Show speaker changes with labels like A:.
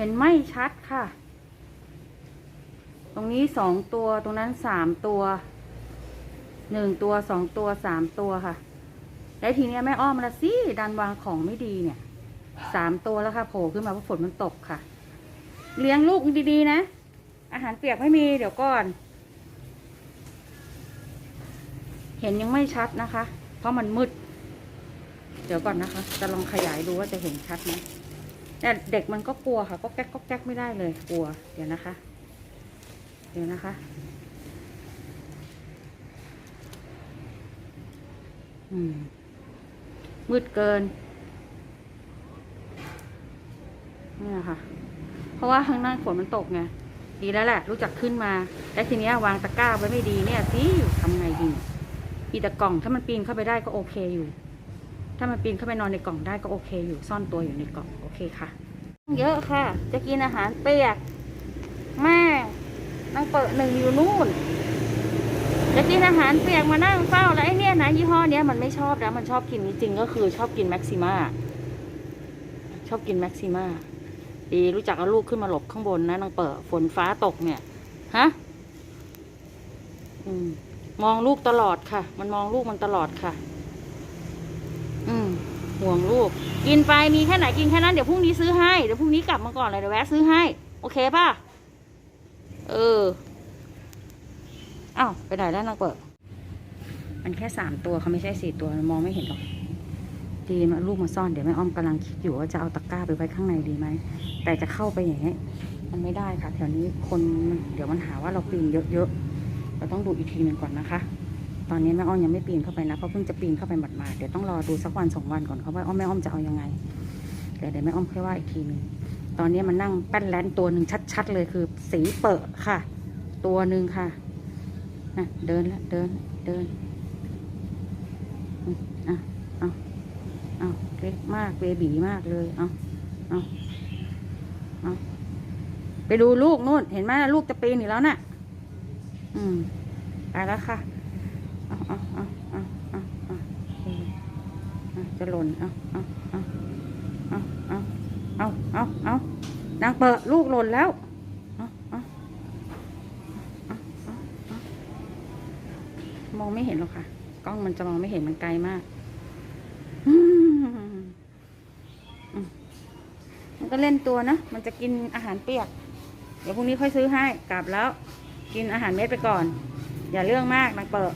A: เห็นไม่ชัดค่ะ ตรงนี้สองตัว ตรงนั้นสามตัว หนึ่งตัวสองตัวสามตัวค่ะ แล้วทีเนี้ยแม่อ้อมละสิดันวางของไม่ดีเนี่ย สามตัวแล้วค่ะโผล่ขึ้นมาเพราะฝนมันตกค่ะ เลี้ยงลูกดีๆนะ อาหารเปียกไม่มีเดี๋ยวก่อน เห็นยังไม่ชัดนะคะ เพราะมันมืด เดี๋ยวก่อนนะคะ จะลองขยายดูว่าจะเห็นชัดไหม แต่เด็กมันก็กลัวค่ะ ก็แก๊กก็แก๊กไม่ได้เลยกลัว เดี๋ยวนะคะ เดี๋ยวนะคะ อืม มืดเกิน นี่นะคะเพราะว่าข้างหน้าฝนมันตกไง ดีแล้วแหละ รู้จักขึ้นมา แล้วทีเนี้ยวางตะกร้าไว้ไม่ดีเนี่ยสิทำไงดี มีแต่กล่องถ้ามันปีนเข้าไปได้ก็โอเคอยู่ ถ้ามันปีนเข้าไปนอนในกล่องได้ก็โอเค อยู่ซ่อนตัวอยู่ในกล่องโอเคค่ะ เยอะค่ะ จะกินอาหารเปียกแม่นั่งเปิดหนึ่งอยู่นู่นจะกินอาหารเปียกมานั่งเฝ้าแล้วไอ้เนี่ยนะยี่ห้อเนี้ยมันไม่ชอบนะมันชอบกินจริงๆก็คือชอบกินแม็กซิมาชอบกินแม็กซิมาดีรู้จักเอาลูกขึ้นมาหลบข้างบนนะนางเปิดฝนฟ้าตกเนี่ยฮะอืมมองลูกตลอดค่ะ มันมองลูกมันตลอดค่ะ ห่วงลูก กินไปมีแค่ไหนกินแค่นั้นเดี๋ยวพรุ่งนี้ซื้อให้เดี๋ยวพรุ่งนี้กลับมาก่อนเลยเดี๋ยวแวะซื้อให้ โอเคป่ะ เอออ้าวไปไหนแล้วนางเปิดมันแค่สามตัวเขาไม่ใช่สี่ตัวมองไม่เห็นหรอกดีมาลูกมาซ่อนเดี๋ยวแม่อ้อมกำลังคิดอยู่ว่าจะเอาตะกร้าไปไว้ข้างในดีไหมแต่จะเข้าไปอย่างนี้มันไม่ได้ค่ะแถวนี้คนเดี๋ยวมันหาว่าเราปีนเยอะๆเราต้องดูอีกทีหนึ่งก่อนนะคะ ตอนนี้แม่อ้อมยังไม่ปีนเข้าไปนะเพราะเพิ่งจะปีนเข้าไปหมาดๆเดี๋ยวต้องรอดูสักวันสองวันก่อนเขาว่าอ้อมแม่อ้อมจะเอายังไงเดี๋ยวเดี๋ยวแม่อ้อมค่อยว่าอีกทีหนึ่งตอนนี้มันนั่งแป้นแลนตัวหนึ่งชัด ๆ เลยคือ สีเปิดค่ะ ตัวหนึ่งค่ะนะเดินละเดินเดินอะเอาเอาเล็กมากเบบีมากเลยเอาเอาเอาไปดูลูกนู่นเห็นไหมลูกจะปีนอยู่แล้วน่ะ อืมไปแล้วค่ะ เอาเอาเอาเอาเอาเอาเออเอจะหล่นเอาเอาเอาเอาเอาเอาเอาเอานางเปิดลูกหล่นแล้วเอาเอามองไม่เห็นหรอกค่ะ กล้องมันจะมองไม่เห็นมันไกลมากมันก็เล่นตัวนะ มันจะกินอาหารเปียก เดี๋ยวพรุ่งนี้ค่อยซื้อให้ กลับแล้ว กินอาหารเม็ดไปก่อน อย่าเรื่องมากนางเปิด